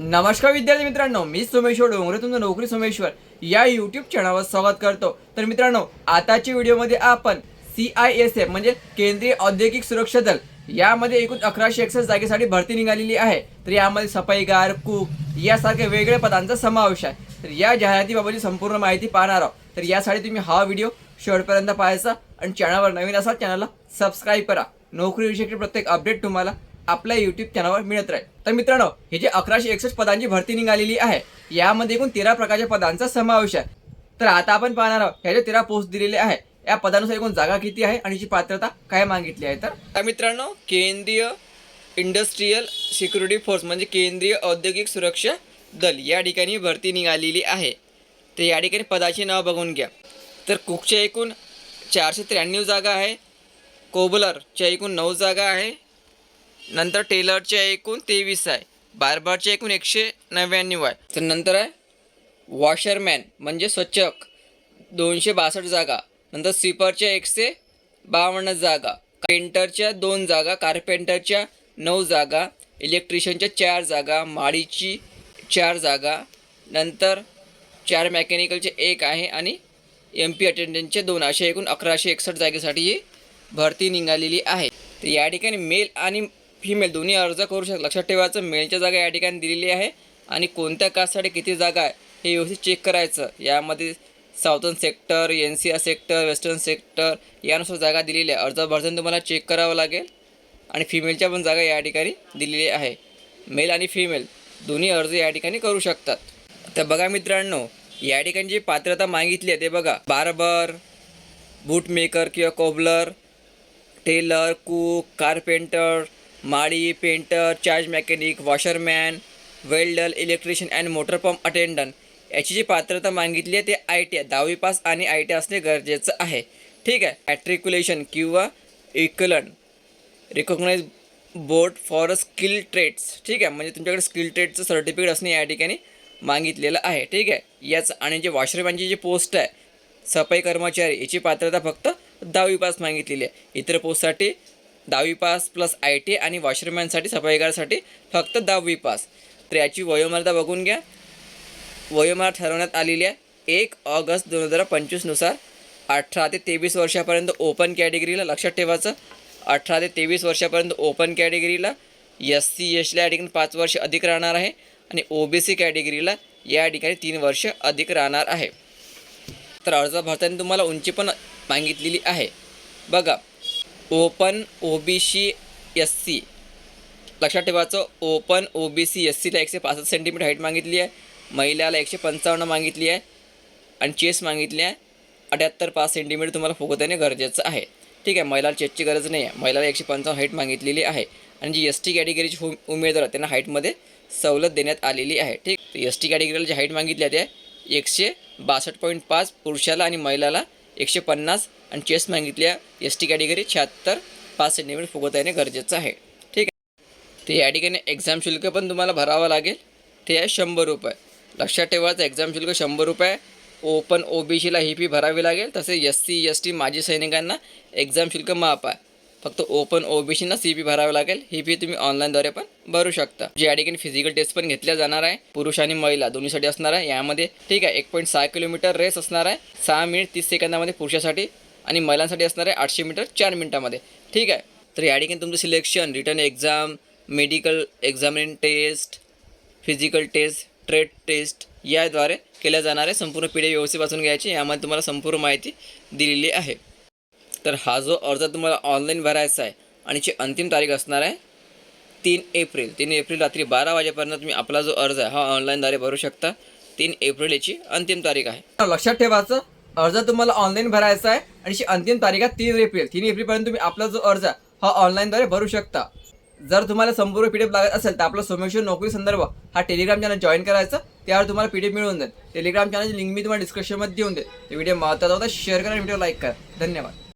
नमस्कार विद्यार्थी मित्रांनो मी सोमेश्वर डोंगरे तुमचं नोकरी सोमेश्वर या यूट्यूब चॅनलवर स्वागत करतो. तर मित्रांनो आताच्या व्हिडिओमध्ये आपण सी आय एस एफ म्हणजे केंद्रीय औद्योगिक सुरक्षा दल यामध्ये एकूण अकराशे एकसष्ट जागेसाठी भरती निघालेली आहे. तर यामध्ये सफाईगार कुक यासारख्या वेगळ्या पदांचा समावेश आहे. तर या जाहिरातीबाबतची संपूर्ण माहिती पाहणार आहोत. तर यासाठी तुम्ही हा व्हिडिओ शेवटपर्यंत पाहायचा आणि चॅनलवर नवीन असाल चॅनलला सबस्क्राईब करा. नोकरीविषयी प्रत्येक अपडेट तुम्हाला आपल्या युट्यूब चॅनलवर मिळत राहील. तर मित्रांनो हे जे अकराशे एकसष्ट पदांची भरती निघालेली आहे यामध्ये एकूण तेरा प्रकारच्या पदांचा समावेश आहे. तर आता आपण पाहणार आहोत ह्या ज्या तेरा पोस्ट दिलेले आहे या पदानुसार एकूण जागा किती आहे आणि याची पात्रता काय मागितली आहे तर? तर मित्रांनो केंद्रीय इंडस्ट्रीयल सिक्युरिटी फोर्स म्हणजे केंद्रीय औद्योगिक सुरक्षा दल या ठिकाणी भरती निघालेली आहे. तर या ठिकाणी पदाचे नाव बघून घ्या. तर कुकच्या एकूण चारशे त्र्याण्णव जागा आहे कोबलरच्या एकूण नऊ जागा आहे नंतर टेलरच्या एकूण तेवीस आहे. बार्बरच्या एकूण एकशे नव्याण्णव आहे. तर नंतर आहे वॉशरमॅन म्हणजे स्वच्छक दोनशे बासष्ट जागा. नंतर स्वीपरच्या एकशे बावन्न जागा. पेंटरच्या दोन जागा कार्पेंटरच्या नऊ जागा इलेक्ट्रिशियनच्या चार जागा माडीची चार जागा. नंतर चार मेकॅनिकलचे एक आहे आणि एम पी अटेंडंटचे दोन अशा एकूण अकराशे एकसष्ट जागेसाठी ही भरती निघालेली आहे. तर या ठिकाणी मेल आणि फिमेल दोन्ही अर्ज करू शकता लक्षात ठेवायचं मेलच्या जागा या ठिकाणी दिलेली आहे. आणि कोणत्या कास्टसाठी किती जागा आहे हे व्यवस्थित चेक करायचं. यामध्ये southern sector N C R sector western sector यानुसार जागा दिलेली आहे. अर्ज भरताना तुम्हाला चेक करावं लागेल. आणि फिमेलच्या पण जागा या ठिकाणी दिलेली आहे. मेल आणि फिमेल दोन्ही अर्ज या ठिकाणी करू शकतात. तर बघा मित्रांनो या ठिकाणी जी पात्रता मागितली आहे ते बघा. बार्बर बूटमेकर किंवा cobbler tailor cook carpenter Mali painter charge mechanic washerman welder electrician and motor pump attendant. याची जी पात्रता मागितली आहे ते आय टी आय दहावी पास आणि आय टी असणे गरजेचं आहे. ठीक आहे? ॲट्रिक्युलेशन किंवा equivalent recognise board for skill trades ठीक आहे? म्हणजे तुमच्याकडे स्किल ट्रेडचं सर्टिफिकेट असणे या ठिकाणी मागितलेलं आहे. ठीक आहे? याच आणि जे वॉशरमॅनची जी पोस्ट आहे सफाई कर्मचारी याची पात्रता फक्त दहावी पास मागितलेली आहे. इतर पोस्टसाठी दहावी पास प्लस आय टी आणि वॉशरमॅनसाठी सफाईगारसाठी फक्त दहावी पास. तर याची वयोमर्यादा बघून घ्या. वयोमर्यादा ठरवण्यात आलेली आहे. एक ऑगस्ट दोन हजार पंचवीसनुसार अठरा ते तेवीस वर्षापर्यंत ओपन कॅटेगरीला लक्षात ठेवायचं. अठरा ते तेवीस वर्षापर्यंत ओपन कॅटेगरीला एस सी एसला या ठिकाणी पाच वर्ष अधिक राहणार आहे आणि ओ बी सी कॅटेगरीला या ठिकाणी तीन वर्ष अधिक राहणार आहे. तर अर्ज भरताना तुम्हाला उंची पण मागितलेली आहे. बघा open O B C S C लक्षात ठेवायचं open O B C S सीला एकशे पासष्ट सेंटीमीटर हाईट मागितली आहे. महिलाला एकशे पंचावन्न मागितली आहे. आणि चेस मागितली आहे. अठ्याहत्तर पाच सेंटीमीटर तुम्हाला फुगत येणे गरजेचं आहे. ठीक आहे महिलाला चेसची गरज नाही आहे. महिलाला एकशे पंचावन्न हाईट मागितलेली आहे. आणि जी एस टी कॅटेगरीची हु उमेदवार त्यांना हाईटमध्ये सवलत देण्यात आलेली आहे. ठीक एस टी कॅटेगरीला जी हाईट मागितली आहे ते एकशे बासष्ट पॉईंट पाच पुरुषाला आणि महिलाला एकशे पन्नास आणि चेस मागितली आहे एस टी कॅटेगरी शहात्तर पाच सेंटीमीटर फुगत येणे गरजेचं आहे. ठीक आहे? ते या ठिकाणी एक्झाम शुल्क पण तुम्हाला भरावं लागेल. ते आहे शंभर रुपये. लक्षात ठेवायचं एक्झाम शुल्क शंभर रुपये. ओपन ओ बी सीला ही फी भरावी लागेल. तसे एस सी एस टी माजी सैनिकांना एक्झाम शुल्क माफ आहे. फक्त ओपन ओ बी सीना सी फी भरावी लागेल. ही फी तुम्ही ऑनलाईनद्वारे पण भरू शकता. जी या ठिकाणी फिजिकल टेस्ट पण घेतल्या जाणार आहे. पुरुष आणि महिला दोन्हीसाठी असणार आहे. यामध्ये ठीक आहे एक पॉईंट सहा किलोमीटर रेस असणार आहे. सहा मिनिट तीस सेकंदामध्ये पुरुषासाठी आणि महिलांसाठी असणार आहे आठशे मीटर चार मिनटामध्ये. ठीक आहे? तर या ठिकाणी तुमचं selection written exam medical examination test physical test trade test याद्वारे केल्या जाणारे संपूर्ण पिढी व्यवस्थित वाचून घ्यायची. यामध्ये तुम्हाला संपूर्ण माहिती दिलेली आहे. तर हा जो अर्ज तुम्हाला ऑनलाईन भरायचा आहे आणि जी अंतिम तारीख असणार आहे तीन एप्रिल. तीन एप्रिल रात्री बारा वाजेपर्यंत तुम्ही आपला जो अर्ज आहे हा ऑनलाईनद्वारे भरू शकता. तीन एप्रिल याची अंतिम तारीख आहे. लक्षात ठेवायचं अर्ज तुम्हाला ऑनलाईन भरायचा आहे आणि ची अंतिम तारीख आहे तीन एप्रिल. तीन एप्रिलपर्यंत तुम्ही आपला जो अर्ज आहे हा ऑनलाईनद्वारे भरू शकता. जर तुम्हाला संपूर्ण पी डी एफ लागत असेल तर आपलं सोमेश्वर नोकरी संदर्भ हा टेलिग्राम चॅनल जॉईन करायचं. त्यावर तुम्हाला पी डी एफ मिळून जाईल. टेलिग्राम चॅनलची लिंक मी तुम्हाला डिस्क्रिप्शनमध्ये देऊन देईल. व्हिडिओ महत्त्वाचा होता. शेअर करा आणि व्हिडिओ लाईक करा. धन्यवाद.